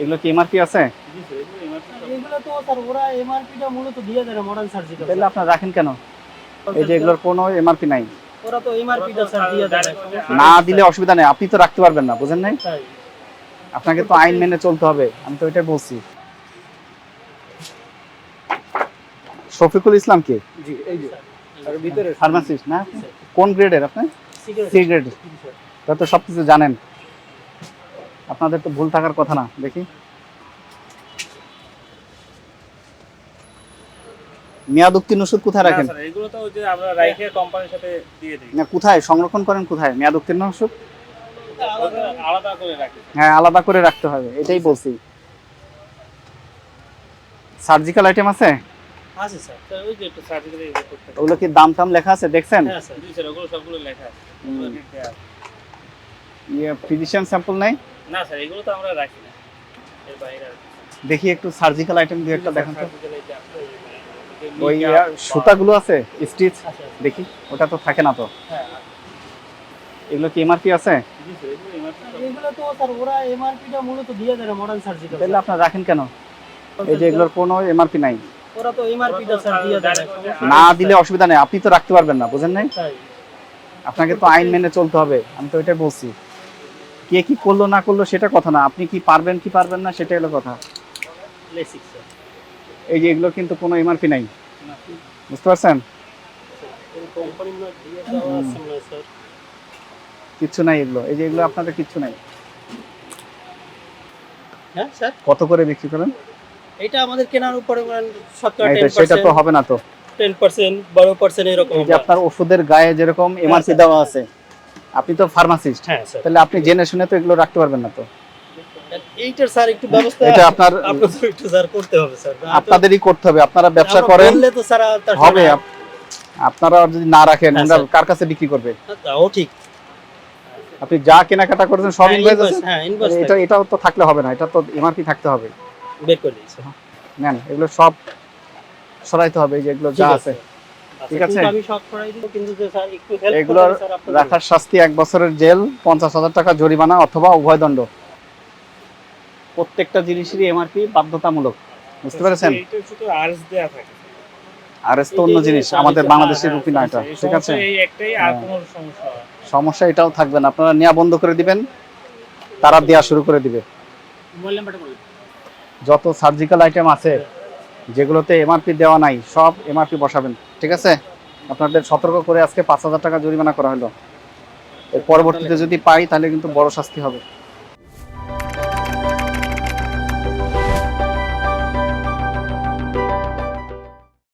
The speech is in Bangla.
এগুলো কি এমআরপি আছে? এগুলো তো স্যার ওরা এমআরপিটা মূলত দিয়ে দেয় মডার্ন সার্জিক্যাল তাহলে আপনারা রাখেন কেন? এই যে এগুলোর কোনো এমআরপি নাই। ওরা তো এমআরপিটা স্যার দিয়ে দেয় না। দিলে অসুবিধা নেই আপনি তো রাখতে পারবেন না বুঝেন নাই? আপনাকে তো আইন মেনে চলতে হবে আমি তো এটাই বলছি। শফিকুল ইসলাম কে? জি এই যে। ভিতরে ফার্মাসিস্ট না? কোন গ্রেডের আপনি? সিগারেট সি গ্রেড তা তো সব কিছু জানেন। আপনাদের তো ভুল থাকার কথা না দেখি। মেয়াদ উত্তীর্ণ ওষুধ কোথায় রাখেন? এগুলো তো যে আমরা রাইখে কোম্পানির সাথে দিয়ে দিই। না কোথায়? সংরক্ষণ করেন কোথায়? মেয়াদ উত্তীর্ণ ওষুধ আলাদা করে রাখি। হ্যাঁ আলাদা করে রাখতে হবে এটাই বলছি। সার্জিক্যাল আইটেম আছে? আছে স্যার ওই যে একটু সার্টিফিকেট ইয়ে ওগুলো কি দাম টাম লেখা আছে? দেখছেন? হ্যাঁ স্যার ওগুলো সবগুলো লেখা আছে। ইয়ে ফিজিশিয়ান স্যাম্পল নাই? না স্যার এগুলো তো আমরা রাখি না। এর বাইরে আর দেখি একটু সার্জিক্যাল আইটেম দিয়ে একটা দেখান তো। যে ওই সুতাগুলো আছে স্টিচ দেখি ওটা তো থাকে না তো। হ্যাঁ এগুলো কি এমআরপি আছে? এগুলো তো স্যার ওরা এমআরপিটা মূলত দিয়ে দেয় মডার্ন সার্জিক্যাল তাহলে আপনারা রাখেন কেন? এই যে এগুলোর কোনো এমআরপি নাই। ওরা তো এমআরপিটা স্যার দিয়ে দেয় না। দিলে অসুবিধা নেই আপনি তো রাখতে পারবেন না বুঝেন নাই? আপনাকে তো আইন মেনে চলতে হবে আমি তো ওইটাই বলছি। কে কি করল না করল সেটা কথা না। আপনি কি পারবেন কি পারবেন না সেটাই হলো কথা। এই যে এগুলো কিন্তু কোনো এমআরপি নাই। বুঝতে পারছেন? কিচ্ছু নাই এগুলো। এই যে এগুলো আপনাদের কিচ্ছু নাই। হ্যাঁ স্যার কত করে বিক্রি করেন? এটা আমাদের কেনার উপরে সেটা তো হবে না তো। টেন পার্সেন্ট বারো পার্সেন্ট এরকম আপনার ওষুধের গায়ে যেরকম এমআরপি দেওয়া আছে। আপনি তো ফার্মাসিস্ট হ্যাঁ স্যার। তাহলে আপনি জেনে শুনে তো এগুলো রাখতে পারবেন না তো। এইটার স্যার একটু ব্যবস্থা এটা আপনার একটু স্যার করতে হবে স্যার। আপনাদেরই করতে হবে আপনারা ব্যবসা করেন। তো স্যার হবে আপনারা যদি না রাখেন হ্যাঁ, আমরা কার কাছে বিক্রি করবে? তাও ঠিক। আপনি যা কেনাকাটা করেছেন সব হ্যাঁ, ইনভয়েস আছে? হ্যাঁ ইনভয়েস এটা এটাও তো থাকলে হবে না এটা তো এমআরপি থাকতে হবে। বের করে দিয়েছে। নেন এগুলো সব সরাইতে হবে এই যে এগুলো যা আছে ঠিক আছে। আমি সব করাই দিব কিন্তু যে স্যার একটু হেল্প এগুলোর রাখার শাস্তি এক বছরের জেল পঞ্চাশ হাজার টাকা জরিমানা অথবা উভয় দণ্ড। প্রত্যেকটা জিনিসেরই এমআরপি বাধ্যতামূলক। বুঝতে পেরেছেন? শুধু দেয়া থাকে তো অন্য জিনিস আমাদের বাংলাদেশের রুপি না এটা ঠিক আছে? সমস্যা এই একটাই আর হ্যাঁ। কোনো সমস্যা সমস্যা এটাও থাকবে না আপনারা নেওয়া বন্ধ করে দিবেন তারা দেওয়া শুরু করে দিবে। মোবাইল নাম্বারটা বলুন। যত সার্জিক্যাল আইটেম আছে যেগুলোতে এমআরপি দেওয়া নাই, সব এমআরপি বসাবেন। ঠিক আছে? আপনাদের সতর্ক করে আজকে পাঁচ হাজার টাকা জরিমানা করা হলো। এর পরবর্তীতে যদি পাই, তাহলে কিন্তু বড় শাস্তি হবে।